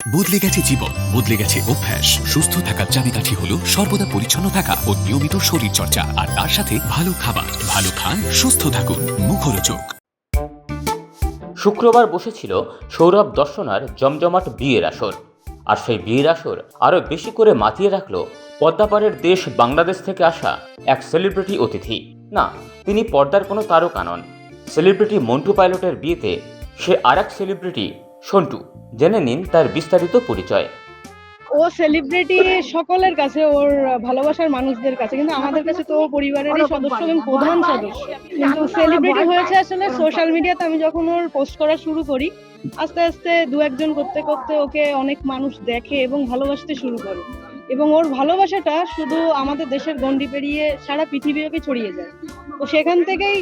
বদলে গেছে জীবন, বদলে গেছে অভ্যাস। সুস্থ থাকার চাবিকাঠি হলো সর্বদা পরিচ্ছন্ন থাকা ও নিয়মিত শরীর চর্চা আর তার সাথে ভালো খাবার। ভালো খান, সুস্থ থাকুন। মুখরোচক। শুক্রবার বসেছিল সৌরভ দর্শনার জমজমাট বিয়ের আসর। আর সেই বিয়ের আসর আরও বেশি করে মাতিয়ে রাখল পদ্মাপাড়ের দেশ বাংলাদেশ থেকে আসা এক সেলিব্রিটি অতিথি। না, তিনি পর্দার কোনো তারকা নন। সেলিব্রিটি মন্টু পাইলটের বিয়েতে সে আর এক সেলিব্রিটি সন্টু জেনে নিন তার বিস্তারিত পরিচয়। ও সেলিব্রিটি সকলের কাছে ওর ভালোবাসার মানুষদের কাছে কিন্তু আমাদের কাছে তো পরিবারেরই সদস্য এবং প্রধান সদস্য। কিন্তু সেলিব্রিটি হয়েছে আসলে সোশ্যাল মিডিয়াতে আমি যখন ওর পোস্ট করা শুরু করি আস্তে আস্তে দু একজন করতে করতে ওকে অনেক মানুষ দেখে এবং ভালোবাসতে শুরু করে। এবং ওর ভালোবাসাটা শুধু আমাদের দেশের গন্ডি পেরিয়ে সারা পৃথিবীকে ছড়িয়ে যায়। তো সেখান থেকেই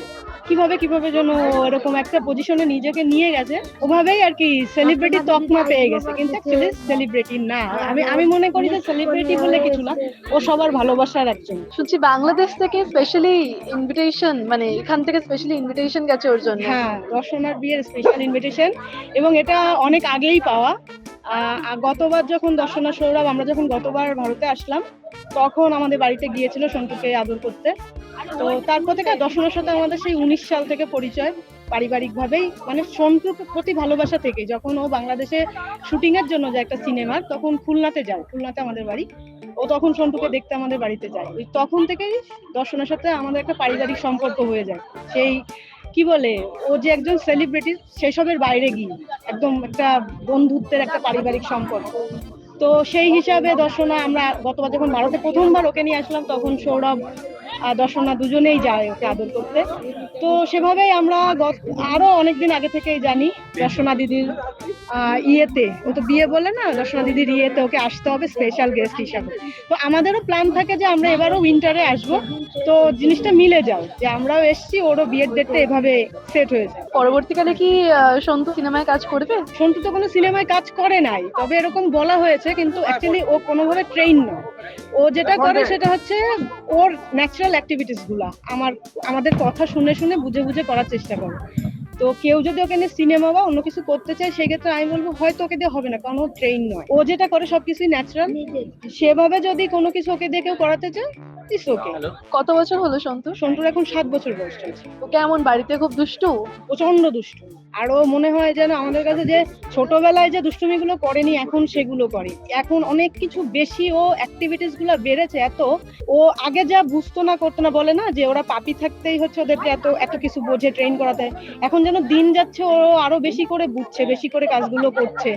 কীভাবে কীভাবে যেন এরকম একটা পজিশনে নিজেকে নিয়ে গেছে ওভাবেই আর কি সেলিব্রিটি তকমা পেয়ে গেছে। কিন্তু অ্যাকচুয়ালি সেলিব্রিটি না। আমি আমি মনে করি যে সেলিব্রিটি বলে কিছু না ও সবার ভালোবাসার একজন। শুনছি বাংলাদেশ থেকে স্পেশালি ইনভিটেশন মানে এখান থেকে স্পেশালি ইনভিটেশন গেছে ওর জন্য। হ্যাঁ দর্শনার বিয়ের স্পেশাল ইনভিটেশন এবং এটা অনেক আগেই পাওয়া। গতবার যখন দর্শনা সৌরভ, আমরা যখন গতবার ভারতে আসলাম, তখন আমাদের বাড়িতে গিয়েছিল সন্টুকে আদর করতে। তো তারপর থেকে দর্শনের সাথে আমাদের সেই উনিশ সাল থেকে পরিচয় পারিবারিক ভাবেই মানে সন্টুর প্রতি ভালোবাসা থেকে, যখন ও বাংলাদেশে শুটিং এর জন্য যায় একটা সিনেমার, তখন খুলনাতে যায়, খুলনাতে আমাদের বাড়ি। ও তখন সন্টুকে দেখতে আমাদের বাড়িতে যায়। ওই তখন থেকেই দর্শনের সাথে আমাদের একটা পারিবারিক সম্পর্ক হয়ে যায়। সেই কি বলে, ও যে একজন সেলিব্রিটি সেসবের বাইরে গিয়ে একদম একটা বন্ধুত্বের একটা পারিবারিক সম্পর্ক। তো সেই হিসাবে দর্শনা, আমরা গতবার যখন ভারতে প্রথমবার ওকে নিয়ে আসলাম, তখন সৌরভ দর্শনা দুজনেই যায় ওকে আদর করতে। তো সেভাবেই আমরা গত- আরও অনেকদিন আগে থেকেই জানি দর্শনা দিদির ইয়েতে। ও তো বিয়ে বলে না দর্শনা দিদির ইয়েতে ওকে আসতে হবে স্পেশাল গেস্ট হিসাবে। তো আমাদেরও প্ল্যান থাকে যে আমরা এবারও উইন্টারে আসব। তো জিনিসটা মিলে যাও যে আমরাও এসছি ওরও বিয়ের ডেটটা এভাবে সেট হয়েছে পরবর্তীকালে কি সন্তু সিনেমায় কাজ করবে? সন্তু তো কোনো সিনেমায় কাজ করে নাই তবে এরকম বলা হয়েছে কিন্তু অ্যাকচুয়ালি ও কোনোভাবে ট্রেন নয়। ও যেটা করে সেটা হচ্ছে ওর ন্যাচারাল অ্যাক্টিভিটিসগুলা আমার আমাদের কথা শুনে শুনে বুঝে বুঝে করার চেষ্টা করো। তো কেউ যদি ওকে নিয়ে সিনেমা বা অন্য কিছু করতে চায় সেক্ষেত্রে আমি বলব হয়তো ওকে দিয়ে হবে না কারণ ও ট্রেন নয়। ও যেটা করে সবকিছুই ন্যাচারাল সেভাবে যদি কোনো কিছু ওকে দিয়ে কেউ করাতে চায় ইস ওকে কত বছর হলো সন্তু? সন্তুর এখন সাত বছর বয়স চলছে। ও কেমন বাড়িতে খুব দুষ্টু? প্রচণ্ড দুষ্টু। আর ও মনে হয় যেন আমাদের কাছে যে ছোটবেলায় যে দুষ্টুমিগুলো করেনি এখন সেগুলো করে। এখন অনেক কিছু বেশি ও অ্যাক্টিভিটিসগুলো বেড়েছে এত ও আগে যা বুঝতো না করতো না বলে না যে ওরা পাপি থাকতেই হচ্ছে ওদেরকে এত এত কিছু বোঝে ট্রেন করাতে। এখন যেন দিন যাচ্ছে ও আরও বেশি করে বুঝছে বেশি করে কাজগুলো করছে।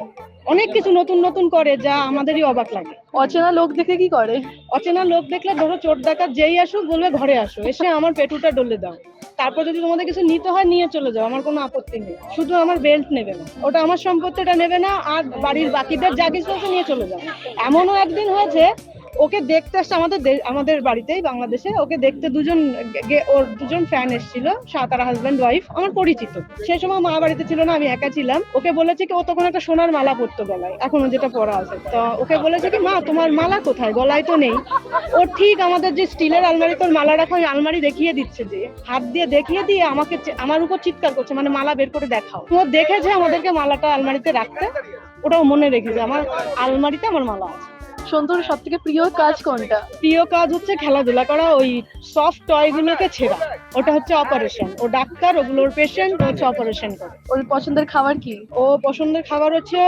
অনেক কিছু নতুন নতুন করে যা আমাদেরই অবাক লাগে। অচেনা লোক দেখে কি করে? অচেনা লোক দেখলে ধরো চোর ডাকাত যেই আসুক বলবে ঘরে আসো এসে আমার পেটুটা ডলে দাও। তারপর যদি তোমাদের কিছু নিতে হয় নিয়ে চলে যাও আমার কোনো আপত্তি নেই। শুধু আমার বেল্ট নেবে না। ওটা আমার সম্পত্তিটা নেবে না আর বাড়ির বাকিদের যা কিছু আছে নিয়ে চলে যাও। এমনও একদিন হয়েছে ওকে দেখতে আসছে আমাদের আমাদের বাড়িতেই, বাংলাদেশে। ওকে দেখতে দুজন ওর দুজন ফ্যান এসেছিল তারা হাজব্যান্ড ওয়াইফ আমার পরিচিত। সেই সময় মা বাড়িতে ছিল না, আমি একা ছিলাম। ওকে বলেছে কি, ও তখন একটা সোনার মালা পরতো গলায়, এখনও যেটা পরা আছে। তো ওকে বলেছে কি, মা, তোমার মালা কোথায়? গলায় তো নেই। ও ঠিক আমাদের যে স্টিলের আলমারি, তোর মালা রাখা ওই আলমারি দেখিয়ে দিচ্ছে যে, হাত দিয়ে দেখিয়ে দিয়ে আমাকে আমার উপর চিৎকার করছে মানে মালা বের করে দেখাও। ও দেখেছে আমাদেরকে মালাটা আলমারিতে রাখতে, ওটাও মনে রেখেছে আমার আলমারিতে আমার মালা আছে। সন্তুর সব থেকে প্রিয় কাজ কোনটা? প্রিয় কাজ হচ্ছে খেলাধুলা করা ওই সফট টয় গুলোকে ছেঁড়া। ওটা হচ্ছে অপারেশন ও ডাক্তার ওগুলোর পেশেন্ট হচ্ছে অপারেশন করে। ওর পছন্দের খাবার কি? ও পছন্দের খাবার হচ্ছে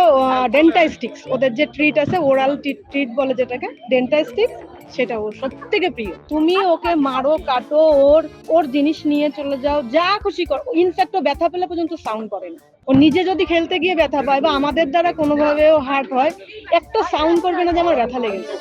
ডেন্টাইস্টিক্স ওদের যে ট্রিট আছে ওরাল ট্রিট বলে যেটাকে ডেন্টাইস্টিক্স সেটা ওর সব থেকে প্রিয়। তুমি ওকে মারো কাটো ওর ওর জিনিস নিয়ে চলে যাও যা খুশি করো। ইনফ্যাক্ট ও ব্যথা পেলে পর্যন্ত সাউন্ড করে না। ও নিজে যদি খেলতে গিয়ে ব্যথা পায় বা আমাদের দ্বারা কোনোভাবেও হার্ট হয় একটা সাউন্ড করবে না যে আমার ব্যথা লেগেছে।